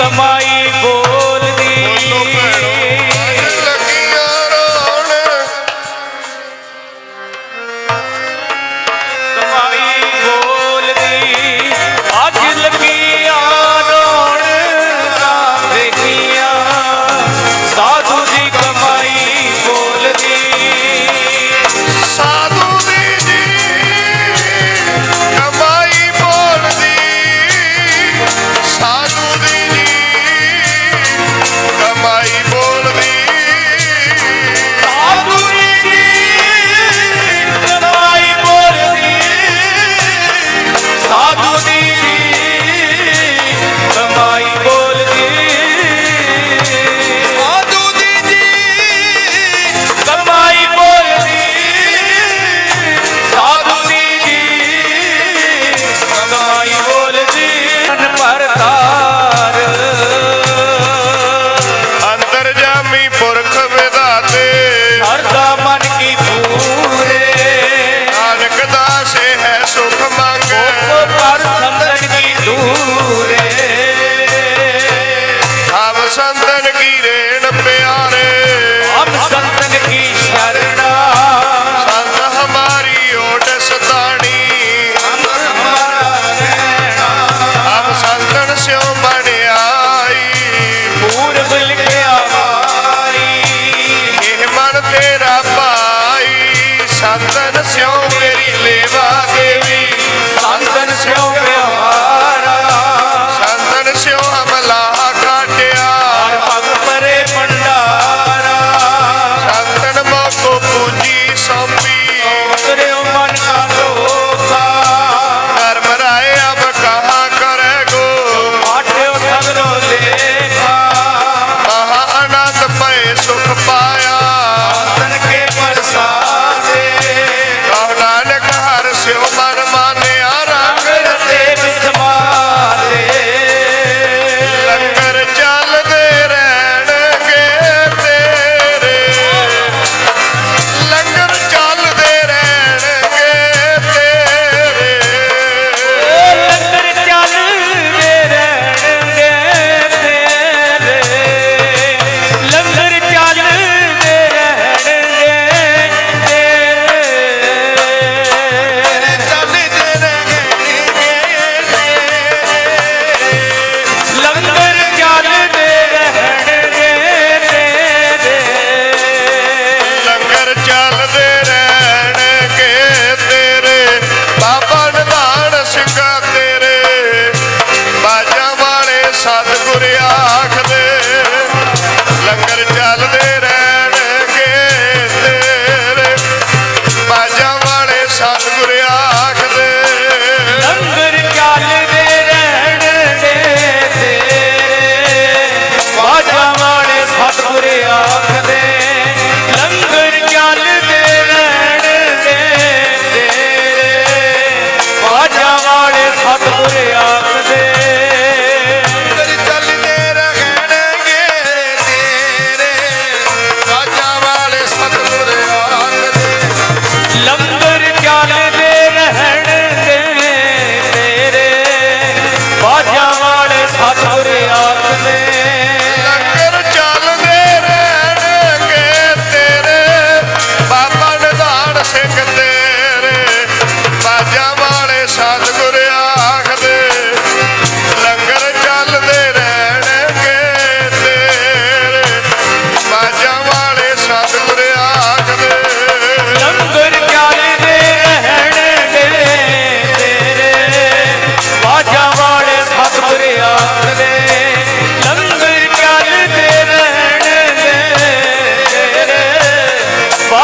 ਦੀ ਕਮਾਈ ख्याल दे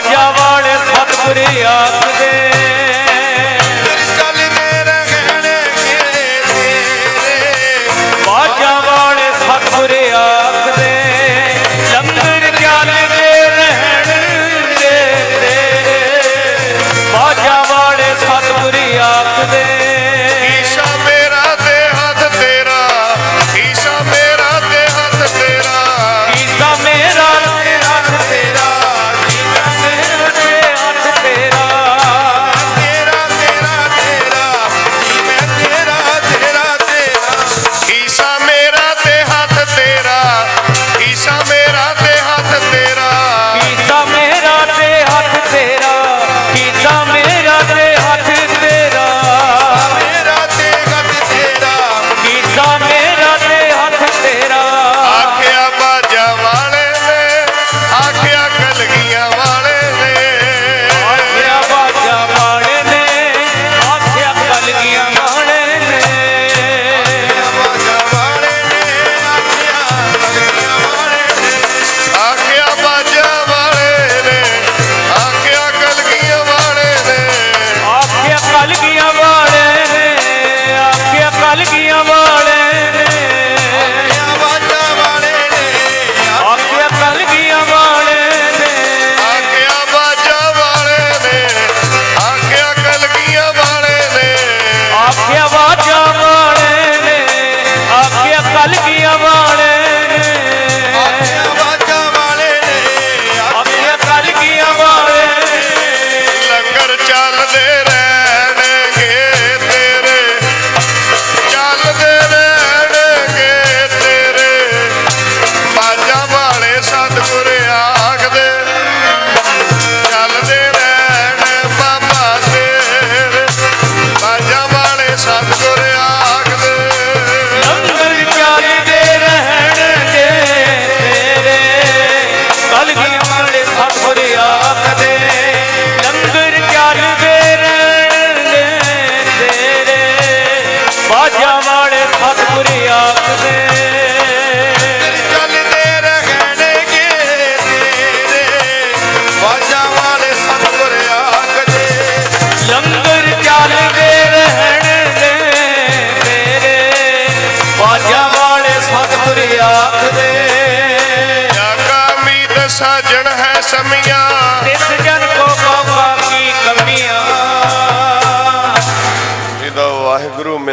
ਰਾਜਾ ਵਾਲੇ ਸਤਿਗੁਰੇ ਆਖਦੇ।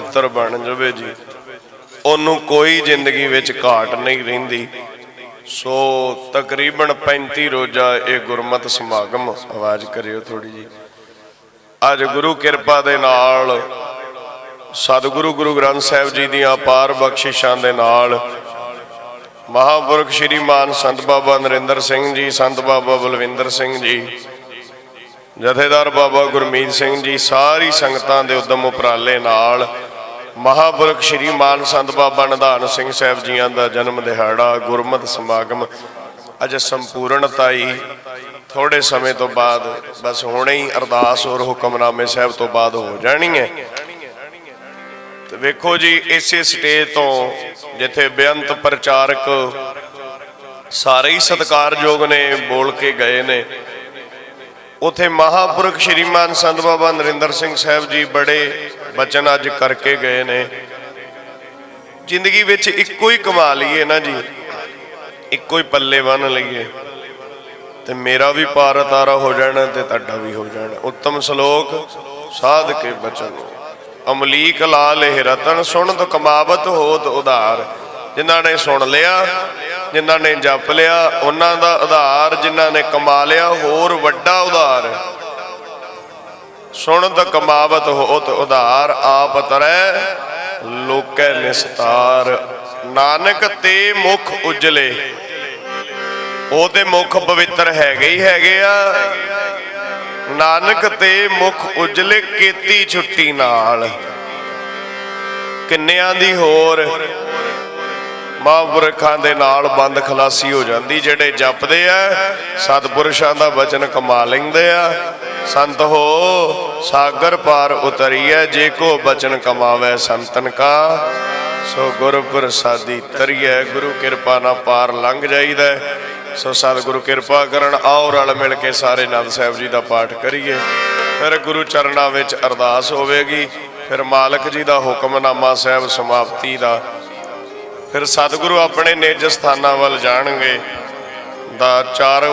ਮਿੱਤਰ ਬਣ ਜਾਵੇ ਜੀ। ਉਹਨੂੰ ਕੋਈ ਜ਼ਿੰਦਗੀ ਵਿੱਚ ਘਾਟ ਨਹੀਂ ਰਹਿੰਦੀ। ਸੋ ਤਕਰੀਬਨ 35 ਰੋਜ਼ਾ ਇਹ ਗੁਰਮਤ ਸਮਾਗਮ ਆਵਾਜ਼ ਕਰਿਓ ਥੋੜੀ ਜੀ ਅੱਜ ਗੁਰੂ ਕਿਰਪਾ ਦੇ ਨਾਲ ਸਤਿਗੁਰੂ ਗੁਰੂ ਗ੍ਰੰਥ ਸਾਹਿਬ ਜੀ ਦੀਆਂ ਅਪਾਰ ਬਖਸ਼ਿਸ਼ਾਂ ਦੇ ਨਾਲ ਮਹਾਪੁਰਖ ਸ਼੍ਰੀਮਾਨ ਸੰਤ ਬਾਬਾ ਨਰਿੰਦਰ ਸਿੰਘ ਜੀ, ਸੰਤ ਬਾਬਾ ਬਲਵਿੰਦਰ ਸਿੰਘ ਜੀ, ਜਥੇਦਾਰ ਬਾਬਾ ਗੁਰਮੀਤ ਸਿੰਘ ਜੀ, ਸਾਰੀ ਸੰਗਤਾਂ ਦੇ ਉਦਮ ਉਪਰਾਲੇ ਨਾਲ ਮਹਾਪੁਰਖ ਸ਼੍ਰੀ ਮਾਨ ਸੰਤ ਬਾਬਾ ਨਿਧਾਨ ਸਿੰਘ ਸਾਹਿਬ ਜੀਆਂ ਦਾ ਜਨਮ ਦਿਹਾੜਾ, ਗੁਰਮਤ ਸਮਾਗਮ ਅੱਜ ਸੰਪੂਰਨਤਾਈ ਥੋੜੇ ਸਮੇਂ ਤੋਂ ਬਾਅਦ, ਬਸ ਹੁਣੇ ਹੀ ਅਰਦਾਸ ਔਰ ਹੁਕਮਨਾਮੇ ਸਾਹਿਬ ਤੋਂ ਬਾਅਦ ਹੋ ਜਾਣੀ ਹੈ ਤੇ ਵੇਖੋ ਜੀ, ਇਸੇ ਸਟੇਜ ਤੋਂ ਜਿੱਥੇ ਬੇਅੰਤ ਪ੍ਰਚਾਰਕ ਸਾਰੇ ਹੀ ਸਤਿਕਾਰਯੋਗ ਨੇ, ਬੋਲ ਕੇ ਗਏ ਨੇ। ਉਥੇ ਮਹਾਪੁਰਖ ਸ਼੍ਰੀਮਾਨ ਸੰਤ ਬਾਬਾ ਨਰਿੰਦਰ ਸਿੰਘ ਸਾਹਿਬ ਜੀ ਬੜੇ ਬਚਨ ਅੱਜ ਕਰਕੇ ਗਏ ਨੇ। ਜ਼ਿੰਦਗੀ ਵਿੱਚ ਇੱਕੋ ਹੀ ਕਮਾ ਲਈਏ ਨਾ ਜੀ। ਇੱਕੋ ਹੀ ਪੱਲੇ ਬੰਨ ਲਈਏ। ਤੇ ਮੇਰਾ ਵੀ ਪਾਰ ਤਾਰਾ ਹੋ ਜਾਣਾ ਤੇ ਤੁਹਾਡਾ ਵੀ ਹੋ ਜਾਣਾ। ਉੱਤਮ ਸ਼ਲੋਕ ਸਾਧ ਕੇ ਬਚਨ। ਅਮਲੀਕ ਲਾਲ ਇਹ ਰਤਨ ਸੁਣ ਸੁਣਤ ਕਮਾਵਤ ਹੋਤ ਉਧਾਰ। ਜਿਨ੍ਹਾਂ ਨੇ ਸੁਣ ਲਿਆ ਜਿਨ੍ਹਾਂ ਨੇ ਜਪ ਲਿਆ, ਉਹਨਾਂ ਦਾ ਉਧਾਰ ਜਿਨ੍ਹਾਂ ਨੇ ਕਮਾ ਲਿਆ, ਹੋਰ ਵੱਡਾ ਉਧਾਰ। ਸੁਣਤ ਕਮਾਵਤ ਹੋਤ ਉਧਾਰ, ਆਪ ਤਰੈ ਲੋਕੈ ਨਿਸਤਾਰ। ਨਾਨਕ ਤੇ ਮੁਖ ਉਜਲੇ। ਉਹ ਤੇ ਮੁਖ ਪਵਿੱਤਰ ਹੈਗੇ ਹੀ ਹੈਗੇ ਆ। ਨਾਨਕ ਤੇ ਮੁਖ ਉਜਲੇ, ਕੀਤੀ ਛੁੱਟੀ ਨਾਲ। ਕਿੰਨਿਆਂ ਦੀ ਹੋਰ? ਮਹਾਂਪੁਰਖਾਂ ਦੇ ਨਾਲ ਬੰਦ ਖਲਾਸੀ ਹੋ ਜਾਂਦੀ, ਜਿਹੜੇ ਜਪਦੇ ਆ, ਸਤਿਪੁਰਸ਼ਾਂ ਦਾ ਵਚਨ ਕਮਾ ਲੈਂਦੇ ਆ। ਸੰਤ ਹੋ, ਸਾਗਰ ਪਾਰ ਉਤਰੀਐ, ਜੇ ਕੋ ਬਚਨ ਕਮਾਵੇ ਸੰਤਨ ਕਾ। ਸੋ ਗੁਰ ਪ੍ਰਸਾਦੀ ਤਰੀਐ, ਗੁਰੂ ਕਿਰਪਾ ਨਾਲ ਪਾਰ ਲੰਘ ਜਾਈਦਾ। ਸੋ ਸਤਿਗੁਰੂ ਕਿਰਪਾ ਕਰਨ, ਆਓ ਰਲ ਮਿਲ ਕੇ ਸਾਰੇ ਨੰਦ ਸਾਹਿਬ ਜੀ ਦਾ ਪਾਠ ਕਰੀਏ। ਫਿਰ ਗੁਰੂ ਚਰਨਾਂ ਵਿੱਚ ਅਰਦਾਸ ਹੋਵੇਗੀ। ਫਿਰ ਮਾਲਕ ਜੀ ਦਾ ਹੁਕਮਨਾਮਾ ਸਾਹਿਬ ਸਮਾਪਤੀ ਦਾ ਫਿਰ ਸਤਿਗੁਰੂ ਆਪਣੇ ਨਿਜ ਸਥਾਨਾਂ ਵੱਲ ਜਾਣਗੇ। ਦਾ 4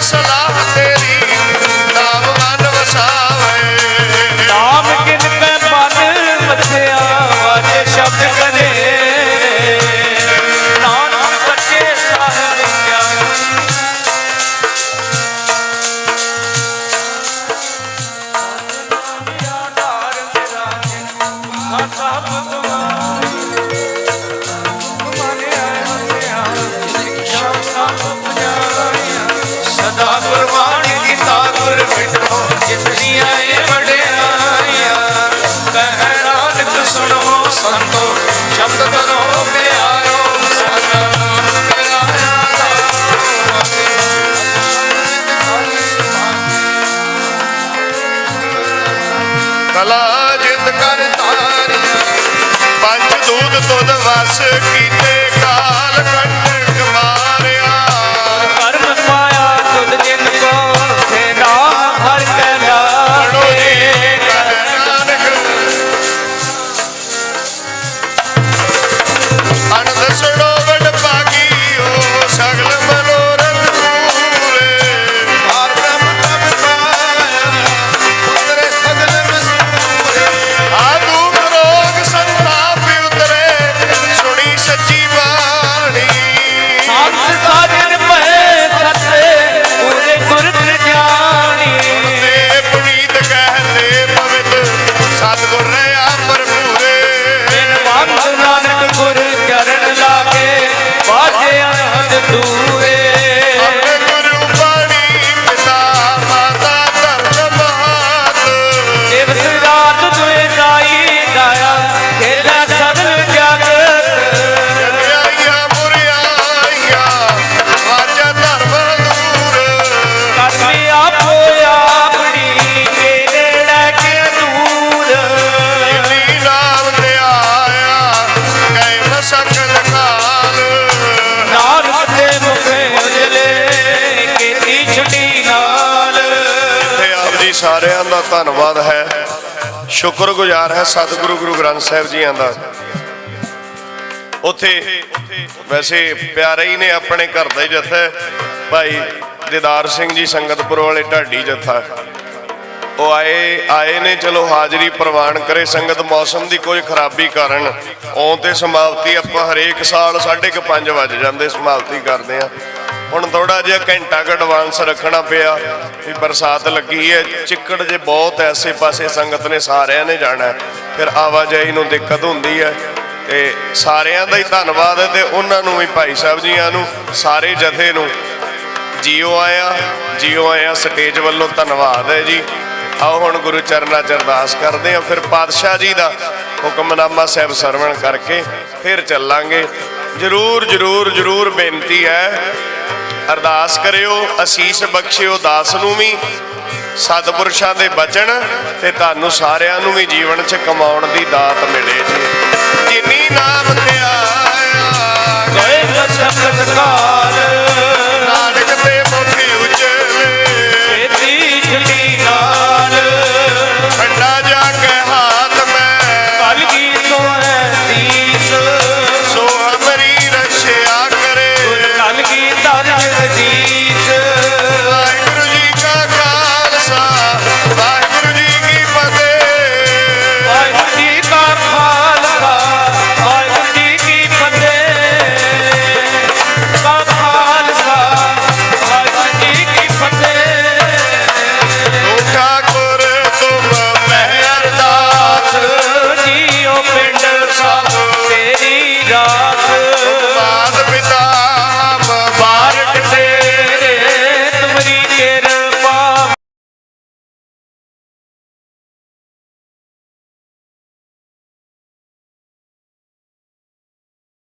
salam ਧੰਨਵਾਦ ਹੈ। ਸ਼ੁਕਰਗੁਜ਼ਾਰ ਹੈ ਸਤਿਗੁਰੂ ਗੁਰੂ ਗ੍ਰੰਥ ਸਾਹਿਬ ਜੀਆਂ ਦਾ। ਉੱਥੇ ਵੈਸੇ ਪਿਆਰੇ ਹੀ ਨੇ ਆਪਣੇ ਘਰ ਦਾ ਹੀ ਜਥਾ ਭਾਈ ਦਿਦਾਰ ਸਿੰਘ ਜੀ ਸੰਗਤਪੁਰ ਵਾਲੇ ਢਾਡੀ ਜਥਾ। ਉਹ ਆਏ ਆਏ ਨੇ, ਚਲੋ ਹਾਜ਼ਰੀ ਪ੍ਰਵਾਨ ਕਰੇ। ਸੰਗਤ ਮੌਸਮ ਦੀ ਕੋਈ ਖਰਾਬੀ ਕਾਰਨ ਆਉਂ ਤੇ ਸਮਾਪਤੀ ਆਪਾਂ ਹਰੇਕ ਸਾਲ 5:30 ਵਜ ਜਾਂਦੇ ਸਮਾਪਤੀ ਕਰਦੇ ਆ ਹੁਣ ਥੋੜਾ ਜਿਹਾ ਘੰਟਾ ਕੁ ਐਡਵਾਂਸ ਰੱਖਣਾ ਪਿਆ। ਵੀ ਬਰਸਾਤ ਲੱਗੀ ਹੈ ਚਿੱਕੜ ਜੇ ਬਹੁਤ ਐਸੇ ਪਾਸੇ ਸੰਗਤ ਨੇ ਸਾਰਿਆਂ ਨੇ ਜਾਣਾ ਫਿਰ ਆਵਾਜਾਈ ਨੂੰ ਦਿੱਕਤ ਹੁੰਦੀ ਹੈ ਤੇ ਸਾਰਿਆਂ ਦਾ ਹੀ ਧੰਨਵਾਦ ਹੈ ਤੇ ਉਹਨਾਂ ਨੂੰ ਵੀ ਭਾਈ ਸਾਹਿਬ ਜੀਆਂ ਨੂੰ, ਸਾਰੇ ਜਥੇ ਨੂੰ। ਜੀਓ ਆਇਆ ਜੀਓ ਆਇਆ, ਸਟੇਜ ਵੱਲੋਂ ਧੰਨਵਾਦ ਹੈ ਜੀ। ਆਓ ਹੁਣ ਗੁਰੂ ਚਰਨਾਂ ਚ ਅਰਦਾਸ ਕਰਦੇ ਆ, ਫਿਰ ਪਾਤਸ਼ਾਹ ਜੀ ਦਾ ਹੁਕਮਨਾਮਾ ਸਾਹਿਬ ਸਰਵਣ ਕਰਕੇ ਫਿਰ ਚੱਲਾਂਗੇ। ਜਰੂਰ ਜਰੂਰ ਜਰੂਰ ਬੇਨਤੀ ਹੈ ਅਰਦਾਸ ਕਰਿਓ, ਅਸੀਸ ਬਖਸ਼ਿਓ, ਦਾਸ ਨੂੰ ਵੀ, ਸਤਿਪੁਰਸ਼ਾਂ ਦੇ ਬਚਨ ਤੇ ਤੁਹਾਨੂੰ ਸਾਰਿਆਂ ਨੂੰ ਵੀ ਜੀਵਨ 'ਚ ਕਮਾਉਣ ਦੀ ਦਾਤ ਮਿਲੇ ਜੀ। ਜਿਨੀ ਨਾਮ ਤੇ ਆਇਆ ਕੋਈ ਕਾ